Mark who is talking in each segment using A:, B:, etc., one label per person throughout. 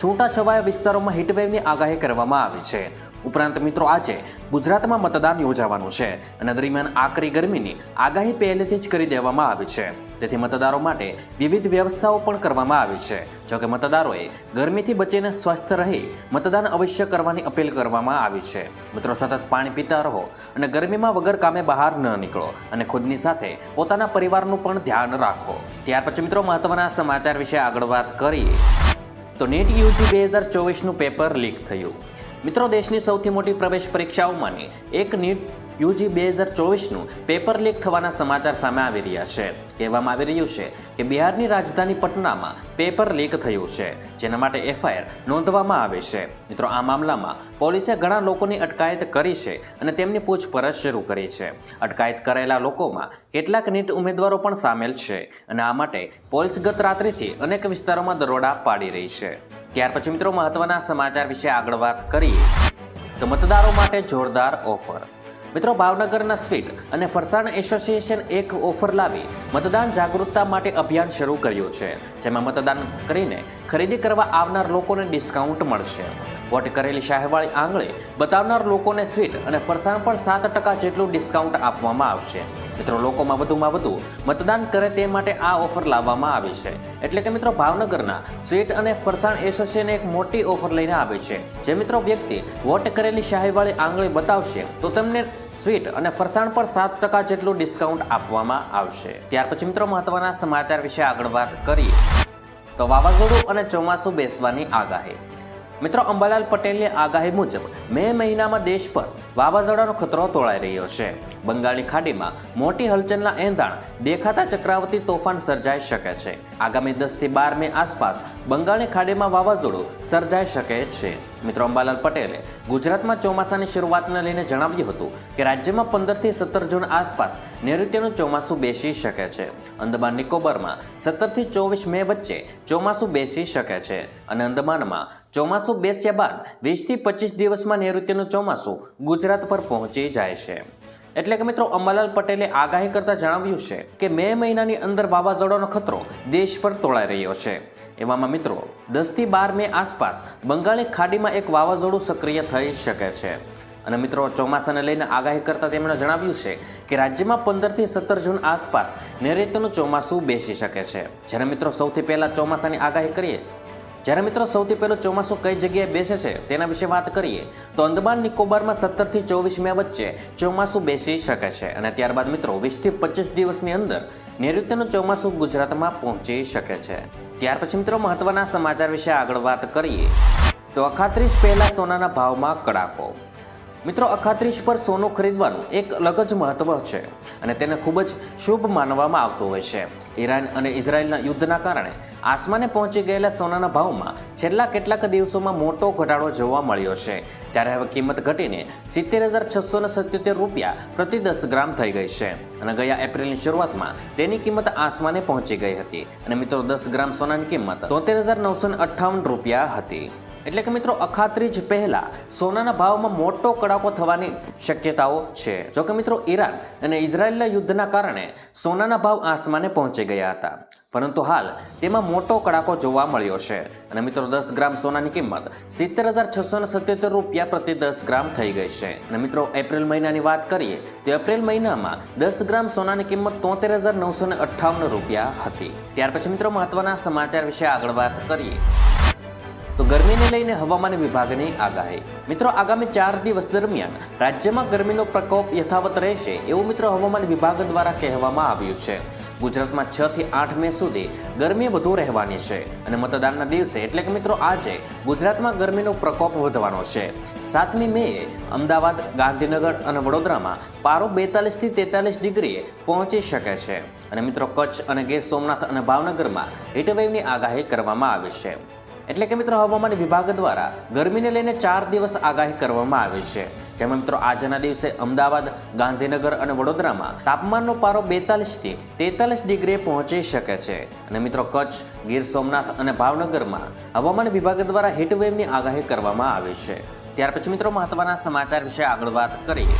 A: છૂટાછવાયા વિસ્તારોમાં હીટવેવની આગાહી કરવામાં આવી છે. ઉપરાંત મિત્રો આજે ગુજરાતમાં મતદાન યોજાવાનું છે અને દરમિયાન આકરી ગરમીની આગાહી પહેલેથી જ કરી દેવામાં આવી છે. તેથી મતદારો માટે વિવિધ વ્યવસ્થાઓ પણ કરવામાં આવી છે. જોકે મતદારોએ ગરમીથી બચીને સ્વસ્થ રહી મતદાન અવશ્ય કરવાની અપીલ કરવામાં આવી છે. મિત્રો સતત પાણી પીતા રહો અને ગરમીમાં વગર કામે બહાર ન નીકળો અને ખુદની સાથે પોતાના પરિવારનું પણ ધ્યાન રાખો. ત્યાર પછી મિત્રો મહત્વના સમાચાર વિશે આગળ વાત કરીએ. તો નીટ યુજી બે હજાર ચોવીસનું પેપર લીક થયું. મિત્રો, દેશની સૌથી મોટી પ્રવેશ પરીક્ષાઓમાંની એક નીટ યુજી બે હજાર ચોવીસનું પેપર લીક થવાના સમાચાર સામે આવી રહ્યા છે. કહેવામાં આવી રહ્યું છે કે બિહારની રાજધાની પટનામાં પેપર લીક થયું છે, જેના માટે એફઆઈઆર નોંધવામાં આવે છે. મિત્રો, આ મામલામાં પોલીસે ઘણા લોકોની અટકાયત કરી છે અને તેમની પૂછપરછ શરૂ કરી છે. અટકાયત કરાયેલા લોકોમાં કેટલાક નીટ ઉમેદવારો પણ સામેલ છે અને આ માટે પોલીસ ગત રાત્રિથી અનેક વિસ્તારોમાં દરોડા પાડી રહી છે. ત્યાર પછી મિત્રો, મહત્વના સમાચાર વિશે આગળ વાત કરીએ. તો મતદારો માટે જોરદાર ઓફર. મિત્રો, ભાવનગરના સ્વીટ અને ફરસાણ એસોસિએશન એક ઓફર લાવી મતદાન જાગૃતતા માટે અભિયાન શરૂ કર્યું છે, જેમાં મતદાન કરીને ખરીદી કરવા આવનાર લોકોને ડિસ્કાઉન્ટ મળશે. વોટ કરેલી શાહવાળી આંગળે બતાવનાર લોકોને સ્વીટ અને ફરસાણ પણ સાત ટકા જેટલું ડિસ્કાઉન્ટ આપવામાં આવશે. મિત્રો, લોકોમાં વધુમાં વધુ મતદાન કરે તે માટે આ ઓફર લાવવામાં આવી છે. એટલે કે મિત્રો, ભાવનગરના સ્વીટ અને ફરસાણ એસોસિએશન એક મોટી ઓફર લઈને આવે છે. જે મિત્રો વ્યક્તિ વોટ કરેલી શાહીવાળી આંગળી બતાવશે, તો તેમને સ્વીટ અને ફરસાણ પર સાત ટકા જેટલું ડિસ્કાઉન્ટ આપવામાં આવશે. ત્યાર પછી મિત્રો મહત્વના સમાચાર વિશે આગળ વાત કરીએ. તો વાવાઝોડું અને ચોમાસું બેસવાની આગાહી. મિત્રો, અંબાલાલ પટેલની આગાહી મુજબ મે મહિનામાં દેશ પર વાવાઝોડાનો ખતરો તોળાઈ રહ્યો છે. બંગાળની ખાડીમાં મોટી હલચલના એંધાણ, દેખાતા ચક્રાવતી તોફાન સર્જાઈ શકે છે. આગામી દસથી બાર મે આસપાસ બંગાળની ખાડીમાં વાવાઝોડું સર્જાઈ શકે છે. મિત્રો, અંબાલાલ પટેલે ગુજરાતમાં ચોમાસાની શરૂઆતને લઈને જણાવ્યું હતું કે રાજ્યમાં પંદરથી સત્તર જૂન આસપાસ નૈઋત્યનું ચોમાસું બેસી શકે છે. અંદમાન નિકોબારમાં સત્તરથી ચોવીસ મે વચ્ચે ચોમાસું બેસી શકે છે અને અંદમાનમાં ચોમાસું બેસ્યા બાદ વીસથી પચીસ દિવસમાં નૈઋત્યનું ચોમાસું ગુજરાત પર પહોંચી જાય છે. એટલે કે મિત્રો, અંબાલાલ પટેલે આગાહી કરતાં જણાવ્યું છે કે મે મહિનાની અંદર વાવાઝોડાનો ખતરો દેશ પર તોળાઈ રહ્યો છે. એવામાં મિત્રો, દસથી બાર મે આસપાસ બંગાળની ખાડીમાં એક વાવાઝોડું સક્રિય થઈ શકે છે. અને મિત્રો, ચોમાસાને લઈને આગાહી કરતાં તેમણે જણાવ્યું છે કે રાજ્યમાં પંદરથી સત્તર જૂન આસપાસ નૈઋત્યનું ચોમાસું બેસી શકે છે. જ્યારે મિત્રો, સૌથી પહેલાં ચોમાસાની આગાહી કરીએ જ્યારે મિત્રો સૌથી પહેલું ચોમાસું કઈ જગ્યાએ બેસે છે તેના વિશે વાત કરીએ, તો અંદમાન નિકોબારમાં સત્તરથી ચોવીસ મે વચ્ચે ચોમાસું બેસી શકે છે અને ત્યારબાદ મિત્રો વીસથી પચીસ દિવસની અંદર નૈઋત્યનું ચોમાસું ગુજરાતમાં પહોંચી શકે છે. ત્યાર પછી મિત્રો મહત્વના સમાચાર વિશે આગળ વાત કરીએ, તો અખાત્રીજ પહેલા સોનાના ભાવમાં કડાકો. મિત્રો અખાત્રીજ પર સોનું ખરીદવાનું એક અલગ જ મહત્વ છે અને તેને ખૂબ જ શુભ માનવામાં આવતું હોય છે. ઈરાન અને ઇઝરાયલના યુદ્ધના કારણે આસમાને પહોંચી ગયેલા સોનાના ભાવમાં છેલ્લા કેટલાક દિવસોમાં મોટો ઘટાડો જોવા મળ્યો છે. ત્યારે હવે કિંમત ઘટીને સિત્તેર હજાર છસો સત્યોતેર રૂપિયા પ્રતિ દસ ગ્રામ થઈ ગઈ છે. અને ગયા એપ્રિલની શરૂઆતમાં તેની કિંમત આસમાને પહોંચી ગઈ હતી. અને મિત્રો, દસ ગ્રામ સોનાની કિંમત તોતેર હજાર નવસો અઠ્ઠાવન રૂપિયા હતી. એટલે કે મિત્રો અખાત્રીજ પહેલાં સોનાના ભાવમાં મોટો કડાકો થવાની શક્યતાઓ છે. જો કે મિત્રો, ઈરાન અને ઇઝરાયલના યુદ્ધના કારણે સોનાના ભાવ આસમાને પહોંચી ગયા હતા. પરંતુ હાલ તેમાં મોટો કડાકો જોવા મળ્યો છે. અને મિત્રો, દસ ગ્રામ સોનાની કિંમત સિત્તેર હજાર છસો ને સત્યોતેર રૂપિયા પ્રતિ દસ ગ્રામ થઈ ગઈ છે. અને મિત્રો, એપ્રિલ મહિનાની વાત કરીએ, તો એપ્રિલ મહિનામાં દસ ગ્રામ સોનાની કિંમત તોતેર હજાર નવસો અઠ્ઠાવન રૂપિયા હતી. ત્યાર પછી મિત્રો, મહત્વના સમાચાર વિશે આગળ વાત કરીએ. તો ગરમીને લઈને હવામાન વિભાગની આગાહી. મિત્રો, આગામી ચાર દિવસ દરમિયાન રાજ્યમાં ગરમીનો પ્રકોપ યથાવત રહેશે એવું મિત્રો હવામાન વિભાગ દ્વારા કહેવામાં આવ્યું છે. ગુજરાતમાં છ થી આઠ મે સુધી ગરમી વધુ રહેવાની છે અને મતદાનના દિવસે એટલે કે મિત્રો આજે ગુજરાતમાં ગરમીનો પ્રકોપ વધવાનો છે. સાતમી મે અમદાવાદ, ગાંધીનગર અને વડોદરામાં પારો બેતાલીસથી તેતાલીસ ડિગ્રીએ પહોંચી શકે છે. અને મિત્રો, કચ્છ અને ગીર સોમનાથ અને ભાવનગરમાં હીટવેવની આગાહી કરવામાં આવી છે. એટલે કે મિત્રો હવામાન વિભાગ દ્વારા ગરમીને લઈને ચાર દિવસ આગાહી કરવામાં આવી છે. જેમાં મિત્રો આજના દિવસે અમદાવાદ, ગાંધીનગર અને વડોદરામાં તાપમાનનો પારો બેતાલીસથી તેતાલીસ ડિગ્રીએ પહોંચી શકે છે. અને મિત્રો કચ્છ, ગીર સોમનાથ અને ભાવનગરમાં હવામાન વિભાગ દ્વારા હીટવેવની આગાહી કરવામાં આવી છે. ત્યાર પછી મિત્રો મહત્વના સમાચાર વિશે આગળ વાત કરીએ.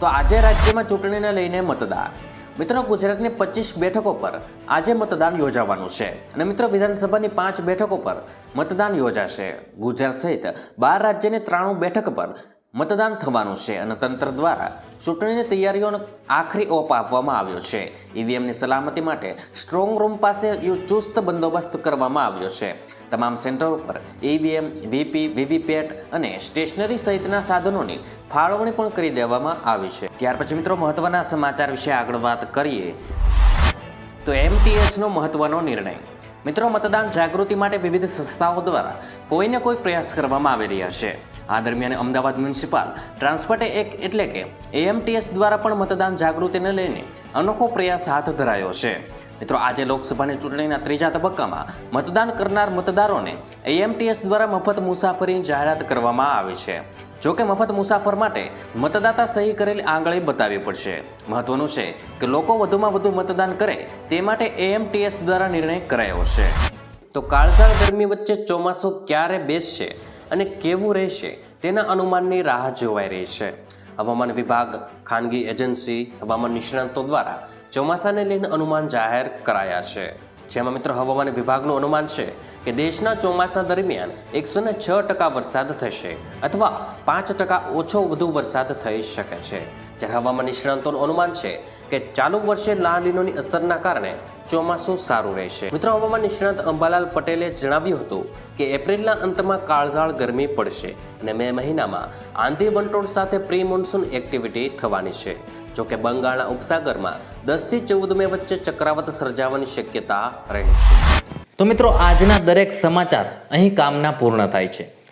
A: તો આજે રાજ્યમાં ચૂંટણીને લઈને મતદાન. મિત્રો, ગુજરાતની પચીસ બેઠકો પર આજે મતદાન યોજાવાનું છે અને મિત્રો, વિધાનસભાની પાંચ બેઠકો પર મતદાન યોજાશે. ગુજરાત સહિત બાર રાજ્યની ત્રાણું બેઠક પર મતદાન થવાનું છે અને તંત્ર દ્વારા ચૂંટણીની તૈયારીઓનો આખરી ઓપ આપવામાં આવ્યો છે. ઈવીએમની સલામતી માટે સ્ટ્રોંગ રૂમ પાસે ચુસ્ત બંદોબસ્ત કરવામાં આવ્યો છે. તમામ સેન્ટર ઉપર ઈવીએમ, વીપી, વીવીપેટ અને સ્ટેશનરી સહિતના સાધનોની ફાળવણી પણ કરી દેવામાં આવી છે. ત્યાર પછી મિત્રો મહત્વના સમાચાર વિશે આગળ વાત કરીએ. તો એમટીએસનો મહત્વનો નિર્ણય. મિત્રો મતદાન જાગૃતિ માટે વિવિધ સંસ્થાઓ દ્વારા કોઈને કોઈ પ્રયાસ કરવામાં આવી રહ્યા છે. આ દરમિયાન અમદાવાદ મ્યુનિસિપલ ટ્રાન્સપોર્ટે એક એટલે કે એએમટીએસ દ્વારા પણ મતદાન જાગૃતિને લઈને અનોખો પ્રયાસ હાથ ધરાયો છે. મિત્રો, આજે લોકસભાની ચૂંટણીના ત્રીજા તબક્કામાં મતદાન કરનાર મતદારોને એએમટીએસ દ્વારા મફત મુસાફરીની જાહેરાત કરવામાં આવી છે. જો કે મફત મુસાફર માટે મતદાતા સહી કરેલી આંગળી બતાવવી પડશે. મહત્વનું છે કે લોકો વધુમાં વધુ મતદાન કરે તે માટે એએમટીએસ દ્વારા નિર્ણય કરાયો છે. તો કાળઝાળ ગરમી વચ્ચે ચોમાસું ક્યારે બેસશે? અને કેવું રહેશે તેના અનુમાનની રાહ જોવાઈ રહી છે. હવામાન વિભાગ, ખાનગી એજન્સી, હવામાન નિષ્ણાંતો દ્વારા ચોમાસાને લઈને અનુમાન જાહેર કરાયા છે. જેમાં મિત્રો હવામાન વિભાગનું અનુમાન છે કે દેશના ચોમાસા દરમિયાન એકસો ને છ ટકા વરસાદ થશે અથવા પાંચ ટકા ઓછો વધુ વરસાદ થઈ શકે છે. જ્યારે હવામાન નિષ્ણાંતોનું અનુમાન છે કે ચાલુ વર્ષે લાલીનોની અસરના કારણે ચોમાસું સારું રહેશે. મિત્રો, હવામાન નિષ્ણાંત અંબાલાલ પટેલે જણાવ્યું હતું કે એપ્રિલના અંતમાં કાળઝાળ ગરમી પડશે અને મે મહિનામાં આંધી વંટોળ સાથે પ્રી મોન્સૂન એક્ટિવિટી થવાની છે. જોકે બંગાળના ઉપસાગરમાં દસથી ચૌદ મે વચ્ચે ચક્રાવત સર્જાવાની શક્યતા રહેશે. તો મિત્રો, આજના દરેક સમાચાર અહીં કામના પૂર્ણ થાય છે.